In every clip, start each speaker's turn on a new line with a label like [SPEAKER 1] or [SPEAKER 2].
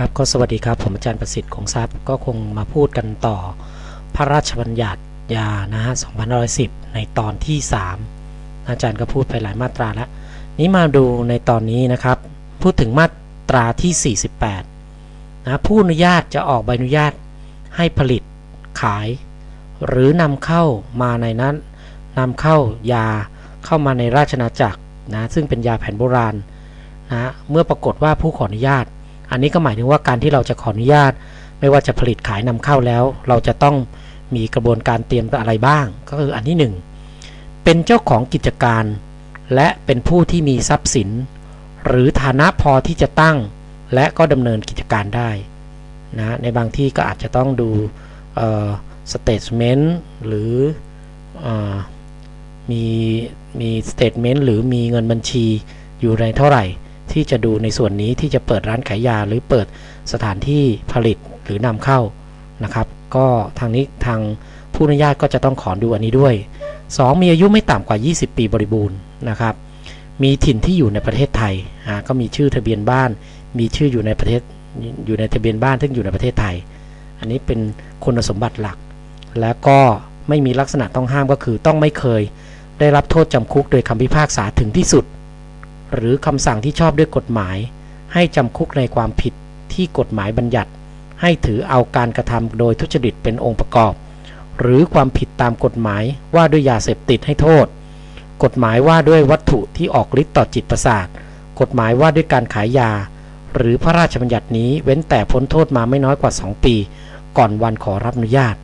[SPEAKER 1] ครับก็สวัสดีครับ ผมอาจารย์ประสิทธิ์คงทรัพย์ก็คงมาพูดกันต่อ พระราชบัญญัติยานะฮะ2510 ในตอนที่ 3 อาจารย์ก็พูดไปหลายมาตราแล้ว นี้มาดูในตอนนี้นะครับ พูดถึงมาตราที่ 48 นะผู้อนุญาตจะออกใบอนุญาตให้ผลิตขาย หรือนำเข้ามาในนั้นนำเข้ายาเข้ามาในราชนาจักรนะซึ่งเป็นยาแผนโบราณนะเมื่อปรากฏว่าผู้ขออนุญาต อันนี้ก็หมายถึงว่าการที่เราจะขออนุญาต ไม่ว่าจะผลิตขายนำเข้าแล้ว เราจะต้องมีกระบวนการเตรียมอะไรบ้าง ก็คืออันที่ 1 เป็นเจ้าของกิจการ และเป็นผู้ที่มีทรัพย์สิน หรือฐานะพอที่จะตั้ง และก็ดำเนินกิจการได้นะในบางที่ก็อาจจะต้องดูสเตทเมนต์หรืออมีมีสเตทเมนต์หรือมีเงินบัญชีอยู่ในเท่าไหร่ ที่จะดูในส่วนนี้ที่จะเปิดร้านขายยาหรือเปิดสถานที่ผลิตหรือนำเข้านะครับ ก็ทางนี้ทางผู้อนุญาตก็จะต้องขอดูอันนี้ด้วย 2. มีอายุไม่ต่ำกว่า 20 ปีบริบูรณ์นะครับ มีถิ่นที่อยู่ในประเทศไทยก็มีชื่อทะเบียนบ้าน มีชื่ออยู่ในประเทศอยู่ในทะเบียนบ้านซึ่งอยู่ในประเทศไทย อันนี้เป็นคุณสมบัติหลัก แล้วก็ไม่มีลักษณะต้องห้ามก็คือต้องไม่เคย ได้รับโทษจำคุกโดยคำพิพากษาถึงที่สุด หรือคำสั่งที่ชอบด้วยกฎหมาย ให้จำคุกในความผิดที่กฎหมายบัญญัติ ให้ถือเอาการกระทำโดยทุจริตเป็นองค์ประกอบ หรือความผิดตามกฎหมายว่าด้วยยาเสพติดให้โทษ กฎหมายว่าด้วยวัตถุที่ออกฤทธิ์ต่อจิตประสาทกฎหมายว่าด้วยการขายยา หรือพระราชบัญญัตินี้เว้นแต่พ้นโทษมาไม่น้อยกว่า 2 ปี ก่อนวันขอรับอนุญาต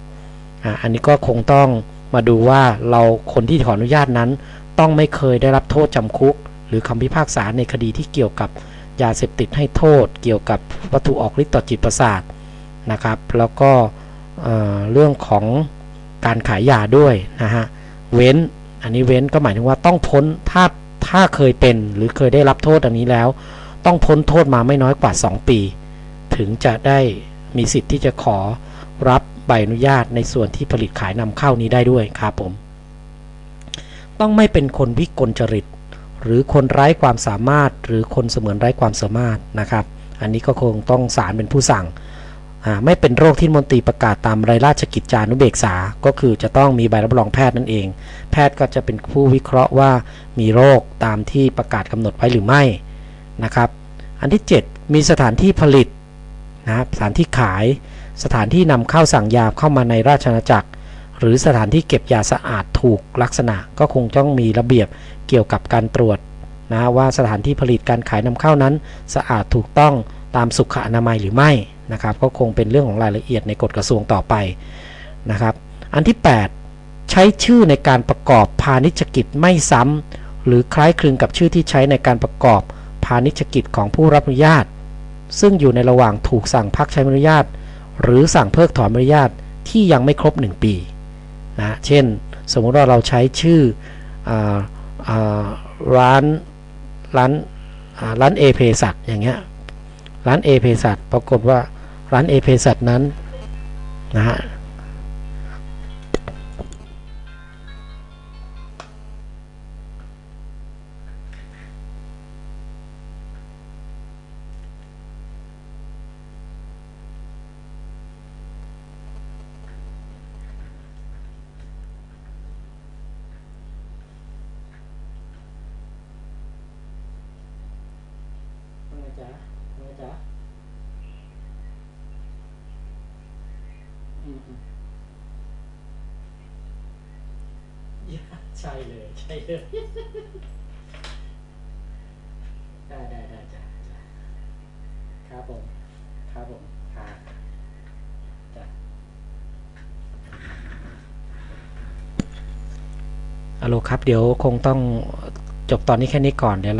[SPEAKER 1] อันนี้ก็คงต้องมาดูว่าเราคนที่ขออนุญาตนั้น ต้องไม่เคยได้รับโทษจำคุก หรือคำพิพากษาในคดีที่เกี่ยวกับยาเสพติดให้โทษ เกี่ยวกับวัตถุออกฤทธิ์ต่อจิตประสาทนะครับ แล้วก็เเรื่องของการขายยาด้วยนะฮะเว้นอันนี้เว้นก็หมายถึงว่าต้องพ้นถ้าถ้าเคยเป็นหรือเคยได้รับโทษอันนี้แล้ว ต้องพ้นโทษมาไม่น้อยกว่า 2 ปี ถึงจะได้มีสิทธิ์ที่จะขอรับใบอนุญาตในส่วนที่ผลิตขายนำเข้านี้ได้ด้วยครับผม ต้องไม่เป็นคนวิกลจริต หรือคนไร้ความสามารถ หรือคนเสมือนไร้ความสามารถนะครับ อันนี้ก็คงต้องศาลเป็นผู้สั่ง ไม่เป็นโรคที่มนตรีประกาศตามรายราชกิจจานุเบกษา ก็คือจะต้องมีใบรับรองแพทย์นั่นเอง แพทย์ก็จะเป็นผู้วิเคราะห์ว่ามีโรคตามที่ประกาศกำหนดไว้หรือไม่นะครับ อันที่ 7 มีสถานที่ผลิตนะครับสถานที่ขาย สถานที่นำเข้าสั่งยาเข้ามาในราชอาณาจักร หรือสถานที่เก็บยาสะอาดถูกลักษณะก็คงต้องมีระเบียบเกี่ยวกับการตรวจนะว่าสถานที่ผลิตการขายนำเข้านั้น สะอาดถูกต้องตามสุขอนามัยหรือไม่นะครับ ก็คงเป็นเรื่องของรายละเอียดในกฎกระทรวงต่อไปนะครับ อันที่ 8 ใช้ชื่อในการประกอบพาณิชกิจไม่ซ้ำหรือคล้ายคลึงกับชื่อที่ใช้ในการประกอบพาณิชกิจของผู้รับอนุญาต ซึ่งอยู่ในระหว่างถูกสั่งพักใช้อนุญาต หรือสั่งเพิกถอนอนุญาตที่ยังไม่ครบ 1 ปี นะเช่น สมมติว่าเราใช้ชื่ออร้านร้านร้านเอเพสัตอย่างเงี้ยร้านเอเพสัตปรากฏว่าร้านเอเพสัตนั้นนะฮะ ใช่เลย ใช่เลย ได้ได้ได้จ้ะครับผม ครับผมครับจ้ะฮัลโลครับ เดี๋ยวคงต้องจบตอนนี้แค่นี้ก่อนเดี๋ยว